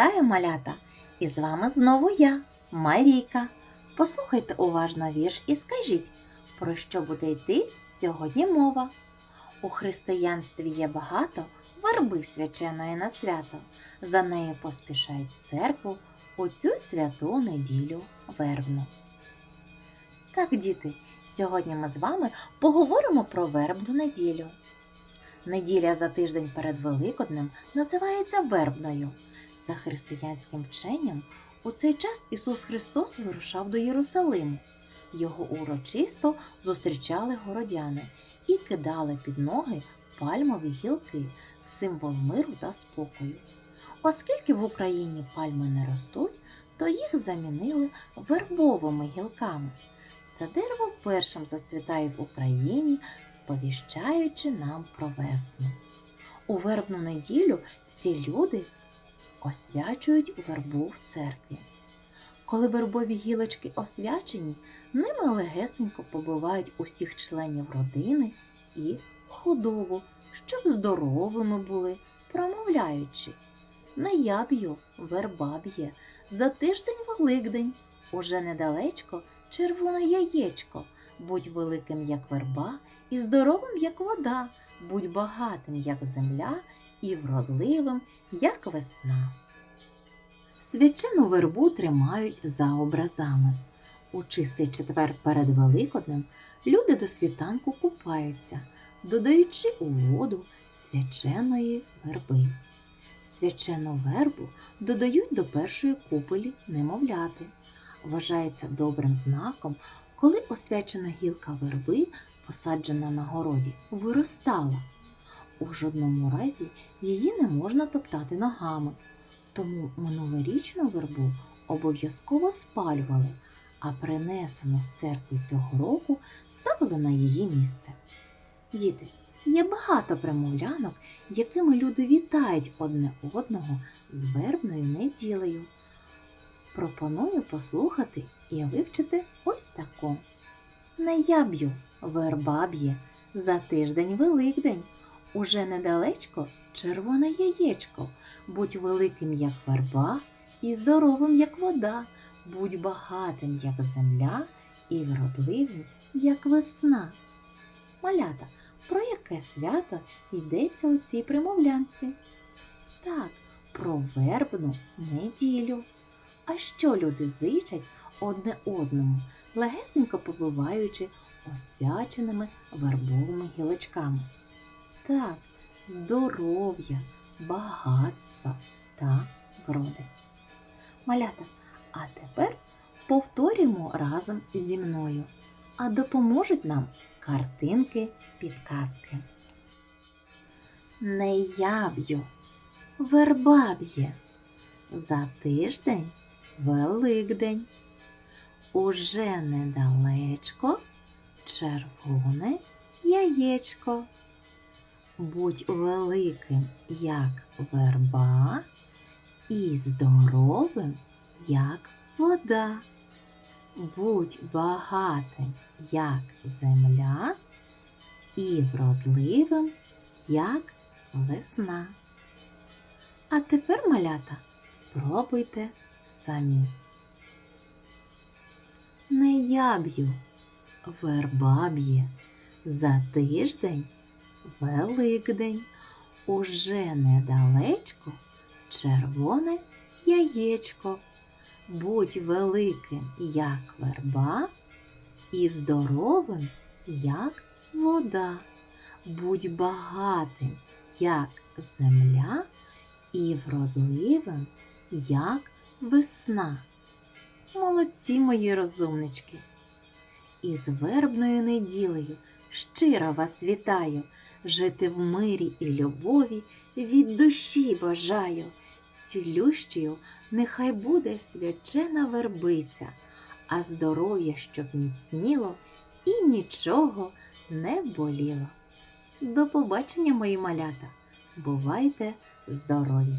Вітаю, малята! І з вами знову я, Марійка. Послухайте уважно вірш і скажіть, про що буде йти сьогодні мова. У християнстві є багато верби свяченої на свято. За нею поспішають церкву у цю святу неділю вербну. Так, діти, сьогодні ми з вами поговоримо про вербну неділю. Неділя за тиждень перед Великоднем називається вербною. За християнським вченням, у цей час Ісус Христос вирушав до Єрусалиму. Його урочисто зустрічали городяни і кидали під ноги пальмові гілки, символ миру та спокою. Оскільки в Україні пальми не ростуть, то їх замінили вербовими гілками. Це дерево першим зацвітає в Україні, сповіщаючи нам про весну. У вербну неділю всі люди освячують вербу в церкві. Коли вербові гілочки освячені, ними легесенько побивають усіх членів родини і худобу, щоб здоровими були, промовляючи. Не я б'ю, верба б'є, за тиждень Великдень, уже недалечко червоне яєчко, будь великим, як верба, і здоровим, як вода, будь багатим, як земля, і вродливим, як весна. Свячену вербу тримають за образами. У чистий четвер перед Великоднем люди до світанку купаються, додаючи у воду свяченої верби. Свячену вербу додають до першої купелі немовляти. Вважається добрим знаком, коли освячена гілка верби, посаджена на городі, виростала. У жодному разі її не можна топтати ногами, тому минулорічну вербу обов'язково спалювали, а принесену з церкви цього року ставили на її місце. Діти, є багато примовлянок, якими люди вітають одне одного з вербною неділею. Пропоную послухати і вивчити ось таку. Не я б'ю, верба за тиждень Великдень. Уже недалечко червоне яєчко. Будь великим, як верба, і здоровим, як вода, будь багатим, як земля, і вродливим, як весна. Малята, про яке свято йдеться у цій примовлянці? Так, про вербну неділю. А що люди зичать одне одному, легесенько побиваючи освяченими вербовими гілочками? Так, здоров'я, багатства та вроди. Малята, а тепер повторюємо разом зі мною, а допоможуть нам картинки підказки. Не я б'ю, верба б'є. За тиждень Великдень. Уже недалечко червоне яєчко. Будь великим, як верба, і здоровим, як вода. Будь багатим, як земля, і вродливим, як весна. А тепер, малята, спробуйте самі. Не я б'ю, верба б'є, за тиждень Великдень, уже недалечко червоне яєчко. Будь великим, як верба, і здоровим, як вода. Будь багатим, як земля, і вродливим, як весна. Молодці мої розумнички. І з вербною неділею щиро вас вітаю, жити в мирі і любові від душі бажаю. Цілющою нехай буде свячена вербиця, а здоров'я, щоб міцніло і нічого не боліло. До побачення, мої малята! Бувайте здорові!